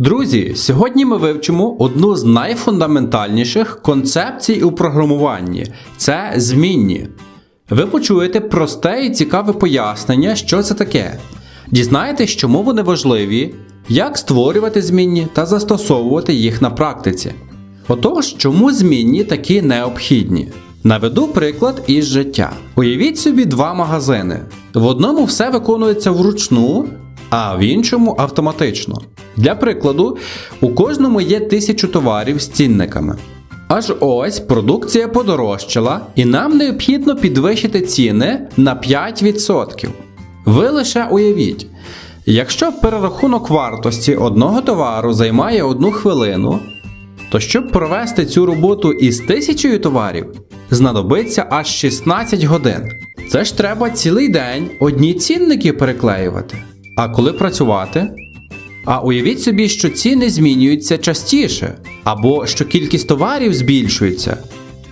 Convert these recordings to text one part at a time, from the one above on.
Друзі, сьогодні ми вивчимо одну з найфундаментальніших концепцій у програмуванні це змінні. Ви почуєте просте і цікаве пояснення, що це таке. Дізнаєтесь, чому вони важливі, як створювати змінні та застосовувати їх на практиці. Отож, чому змінні такі необхідні? Наведу приклад із життя. Уявіть собі два магазини. В одному все виконується вручну, а в іншому автоматично. Для прикладу, у кожному є тисячу товарів з цінниками. Аж ось продукція подорожчала, і нам необхідно підвищити ціни на 5%. Ви лише уявіть, якщо перерахунок вартості одного товару займає одну хвилину, то щоб провести цю роботу із тисячою товарів, знадобиться аж 16 годин. Це ж треба цілий день одні цінники переклеювати. А коли працювати? А уявіть собі, що ціни змінюються частіше, або що кількість товарів збільшується.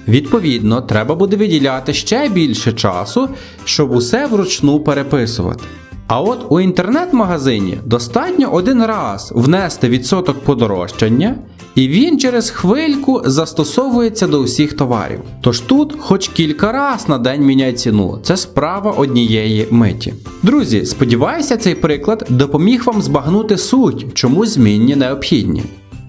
Відповідно, треба буде виділяти ще більше часу, щоб усе вручну переписувати. А от у інтернет-магазині достатньо один раз внести відсоток подорожчання, і він через хвильку застосовується до усіх товарів. Тож тут хоч кілька раз на день міняй ціну, це справа однієї миті. Друзі, сподіваюся, цей приклад допоміг вам збагнути суть, чому змінні необхідні.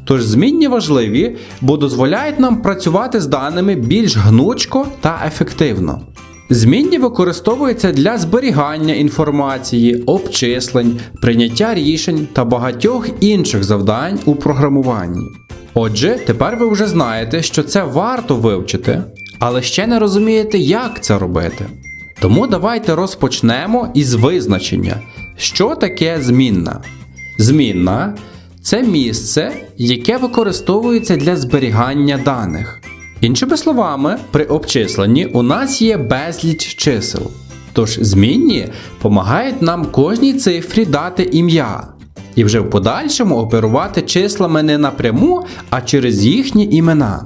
Тож змінні важливі, бо дозволяють нам працювати з даними більш гнучко та ефективно. Змінні використовуються для зберігання інформації, обчислень, прийняття рішень та багатьох інших завдань у програмуванні. Отже, тепер ви вже знаєте, що це варто вивчити, але ще не розумієте, як це робити. Тому давайте розпочнемо із визначення, що таке змінна. Змінна це місце, яке використовується для зберігання даних. Іншими словами, при обчисленні у нас є безліч чисел. Тож змінні допомагають нам кожній цифрі дати ім'я, і вже в подальшому оперувати числами не напряму, а через їхні імена.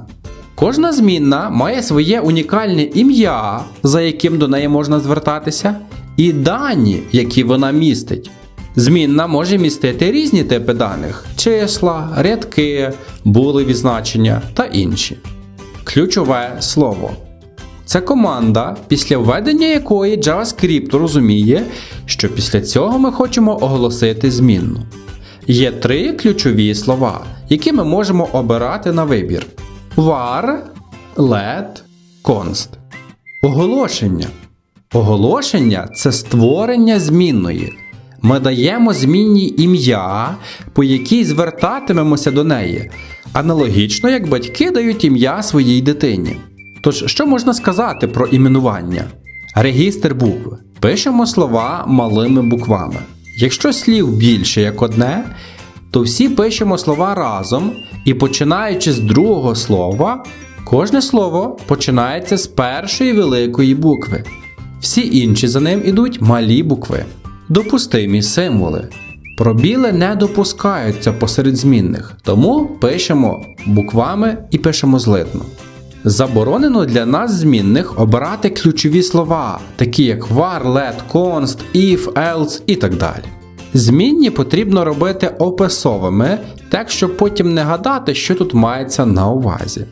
Кожна змінна має своє унікальне ім'я, за яким до неї можна звертатися, і дані, які вона містить. Змінна може містити різні типи даних: числа, рядки, булеві значення та інші. Ключове слово. Це команда, після введення якої JavaScript розуміє, що після цього ми хочемо оголосити змінну. Є три ключові слова, які ми можемо обирати на вибір: var, let, const. Оголошення. Оголошення це створення змінної. Ми даємо змінній ім'я, по якій звертатимемося до неї, аналогічно як батьки дають ім'я своїй дитині. Тож, що можна сказати про іменування? Регістр букв. Пишемо слова малими буквами. Якщо слів більше як одне, то всі пишемо слова разом і починаючи з другого слова, кожне слово починається з першої великої букви. Всі інші за ним ідуть малі букви. Допустимі символи. Пробіли не допускаються посеред змінних, тому пишемо буквами і пишемо злитно. Заборонено для нас змінних обирати ключові слова, такі як var, let, const, if, else і так далі. Змінні потрібно робити описовими, так щоб потім не гадати, що тут мається на увазі.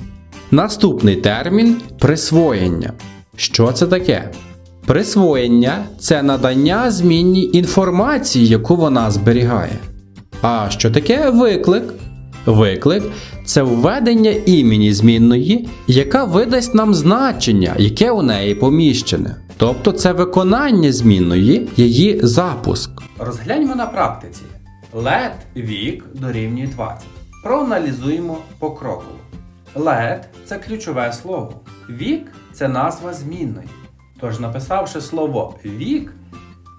Наступний термін присвоєння. Що це таке? Присвоєння це надання змінній інформації, яку вона зберігає. А що таке виклик? Виклик це введення імені змінної, яка видасть нам значення, яке у неї поміщене. Тобто це виконання змінної, її запуск. Розгляньмо на практиці. Let вік дорівнює 20. Проаналізуємо покроково. Let це ключове слово. Вік це назва змінної. Тож, написавши слово вік,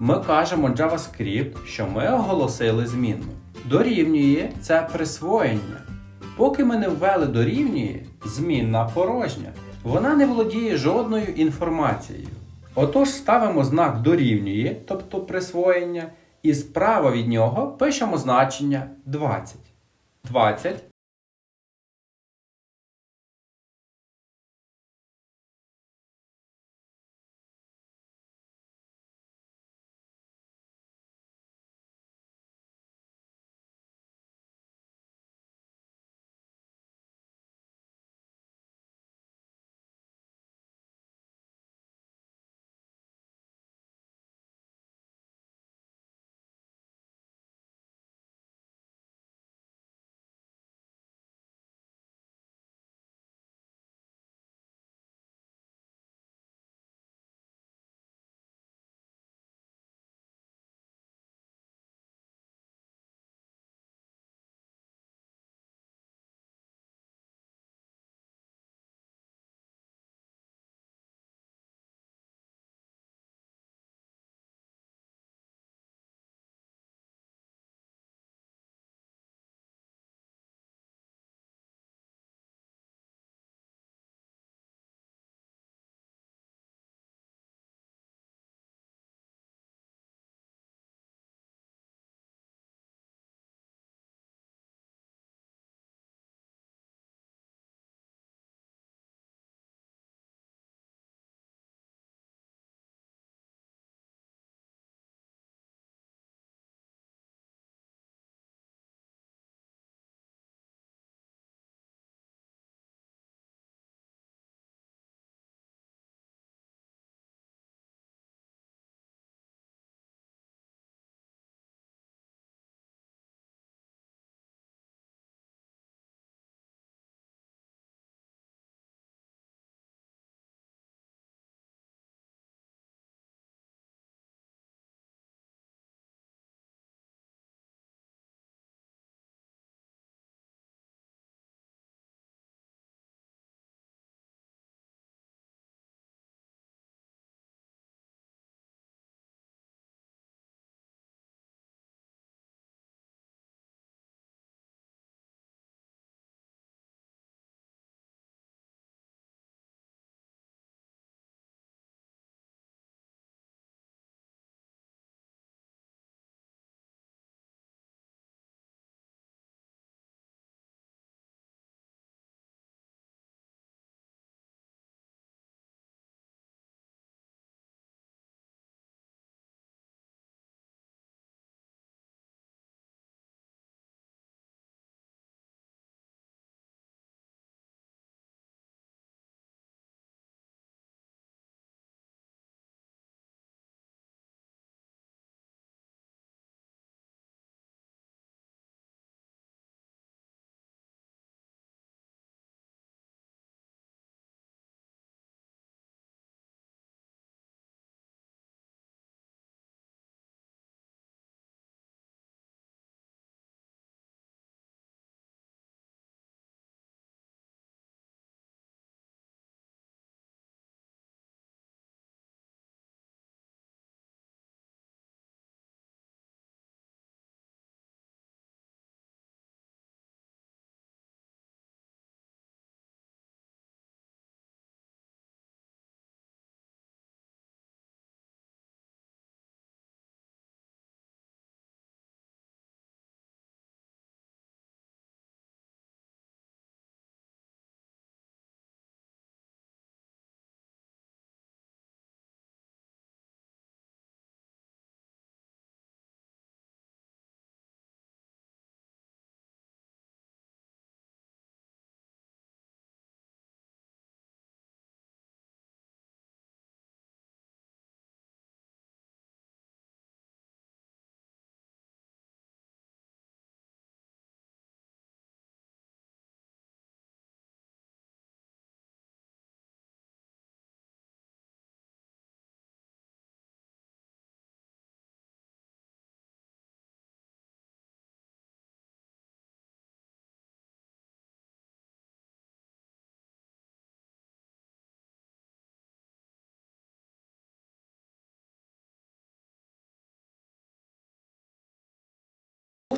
ми кажемо JavaScript, що ми оголосили змінну. Дорівнює це присвоєння. Поки ми не ввели дорівнює, змінна порожня. Вона не володіє жодною інформацією. Отож ставимо знак дорівнює, тобто присвоєння, і справа від нього пишемо значення 20. 20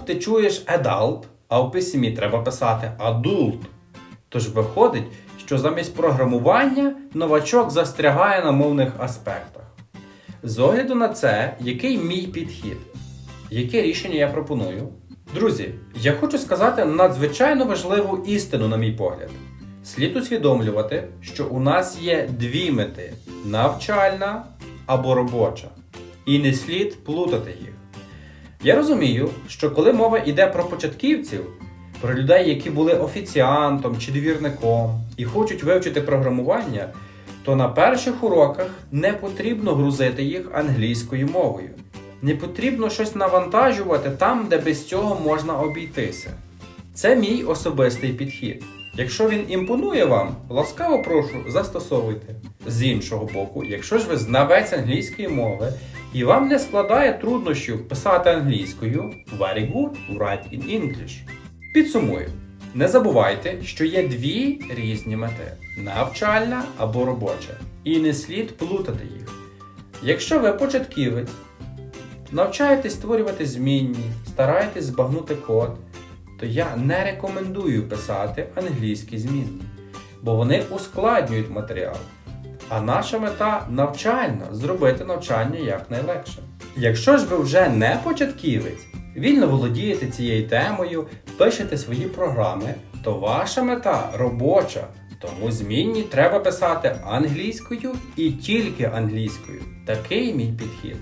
ти чуєш adult, а в письмі треба писати adult. Тож виходить, що замість програмування новачок застрягає на мовних аспектах. З огляду на це, який мій підхід? Яке рішення я пропоную? Друзі, я хочу сказати надзвичайно важливу істину, на мій погляд. Слід усвідомлювати, що у нас є дві мети навчальна або робоча. І не слід плутати їх. Я розумію, що коли мова йде про початківців, про людей, які були офіціантом чи двірником і хочуть вивчити програмування, то на перших уроках не потрібно грузити їх англійською мовою. Не потрібно щось навантажувати там, де без цього можна обійтися. Це мій особистий підхід. Якщо він імпонує вам, ласкаво прошу, застосовуйте. З іншого боку, якщо ж ви знавець англійської мови і вам не складає труднощів писати англійською, very good, write in English. Підсумую. Не забувайте, що є дві різні мети навчальна або робоча. І не слід плутати їх. Якщо ви початківець, навчаєтесь створювати змінні, стараєтесь збагнути код, то я не рекомендую писати англійські змінні, бо вони ускладнюють матеріал. А наша мета навчальна зробити навчання якнайлегше. Якщо ж ви вже не початківець, вільно володієте цією темою, пишете свої програми, то ваша мета робоча. Тому змінні треба писати англійською і тільки англійською. Такий мій підхід.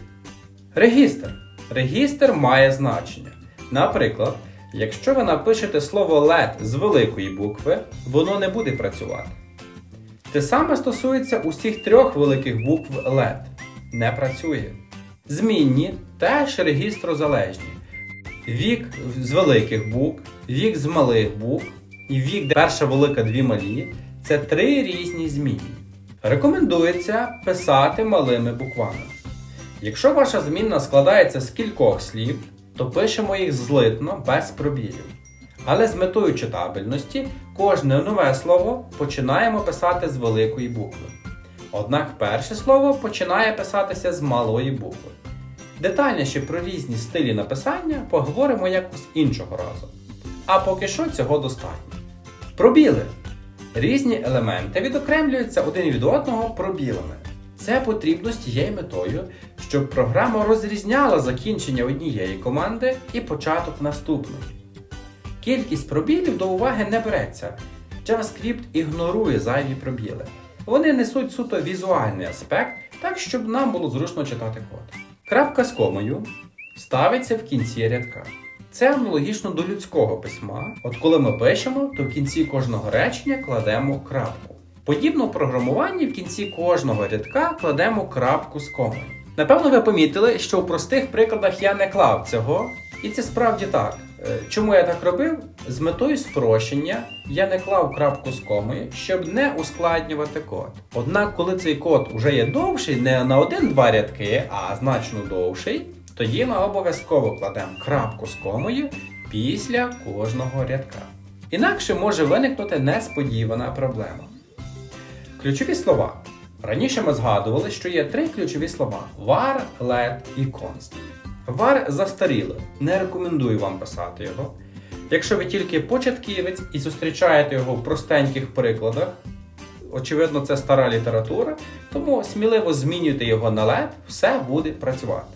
Регістр. Регістр має значення. Наприклад, якщо ви напишете слово LED з великої букви, воно не буде працювати. Те саме стосується усіх трьох великих букв LED. Не працює. Змінні теж регістрозалежні. Вік з великих букв, вік з малих букв і вік, де перша велика дві малі це три різні змінні. Рекомендується писати малими буквами. Якщо ваша змінна складається з кількох слів, то пишемо їх злитно без пробілів. Але з метою читабельності кожне нове слово починаємо писати з великої букви. Однак перше слово починає писатися з малої букви. Детальніше про різні стилі написання поговоримо якось іншого разу. А поки що цього достатньо. Пробіли. Різні елементи відокремлюються один від одного пробілами. Це потрібно з тією метою, щоб програма розрізняла закінчення однієї команди і початок наступної. Кількість пробілів до уваги не береться. JavaScript ігнорує зайві пробіли. Вони несуть суто візуальний аспект, так щоб нам було зручно читати код. Крапка з комою ставиться в кінці рядка. Це аналогічно до людського письма. От коли ми пишемо, то в кінці кожного речення кладемо крапку. Подібно в програмуванні в кінці кожного рядка кладемо крапку з комою. Напевно, ви помітили, що у простих прикладах я не клав цього, і це справді так. Е, Чому я так робив? З метою спрощення я не клав крапку з комою, щоб не ускладнювати код. Однак, коли цей код вже є довший, не на один-два рядки, а значно довший, тоді ми обов'язково кладемо крапку з комою після кожного рядка. Інакше може виникнути несподівана проблема. Ключові слова. Раніше ми згадували, що є три ключові слова: var, let і const. Var застаріло, не рекомендую вам писати його. Якщо ви тільки початківець і зустрічаєте його в простеньких прикладах, очевидно, це стара література, тому сміливо змінюйте його на let, все буде працювати.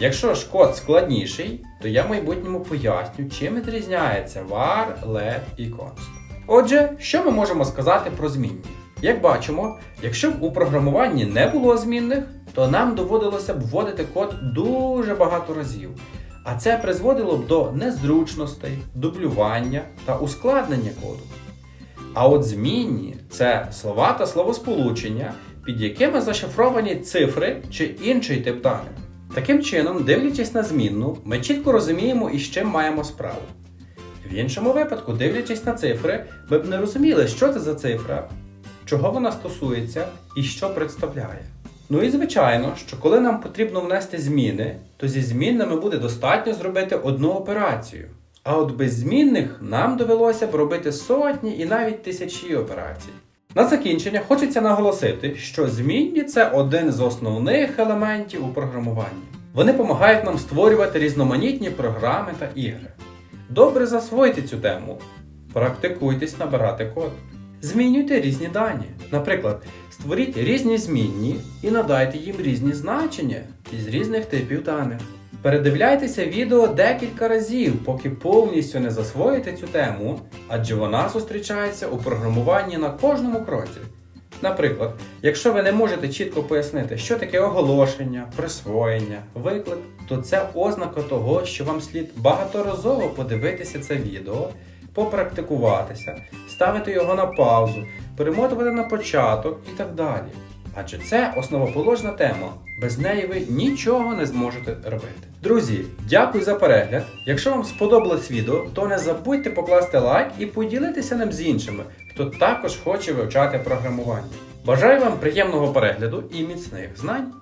Якщо ж код складніший, то я в майбутньому поясню, чим відрізняється var, let і const. Отже, що ми можемо сказати про змінні? Як бачимо, якщо б у програмуванні не було змінних, то нам доводилося б вводити код дуже багато разів. А це призводило б до незручностей, дублювання та ускладнення коду. А от змінні це слова та словосполучення, під якими зашифровані цифри чи інший тип даних. Таким чином, дивлячись на змінну, ми чітко розуміємо, із чим маємо справу. В іншому випадку, дивлячись на цифри, ми б не розуміли, що це за цифра, чого вона стосується і що представляє. Ну і звичайно, що коли нам потрібно внести зміни, то зі змінними буде достатньо зробити одну операцію. А от без змінних нам довелося б робити сотні і навіть тисячі операцій. На закінчення хочеться наголосити, що змінні це один з основних елементів у програмуванні. Вони допомагають нам створювати різноманітні програми та ігри. Добре засвойте цю тему. Практикуйтесь набирати код. Змінюйте різні дані. Наприклад, створіть різні змінні і надайте їм різні значення із різних типів даних. Передивляйтеся відео декілька разів, поки повністю не засвоїте цю тему, адже вона зустрічається у програмуванні на кожному кроці. Наприклад, якщо ви не можете чітко пояснити, що таке оголошення, присвоєння, виклик, то це ознака того, що вам слід багаторазово подивитися це відео, попрактикуватися, ставити його на паузу, перемотувати на початок і так далі. Адже це основоположна тема. Без неї ви нічого не зможете робити. Друзі, дякую за перегляд. Якщо вам сподобалось відео, то не забудьте покласти лайк і поділитися ним з іншими, хто також хоче вивчати програмування. Бажаю вам приємного перегляду і міцних знань!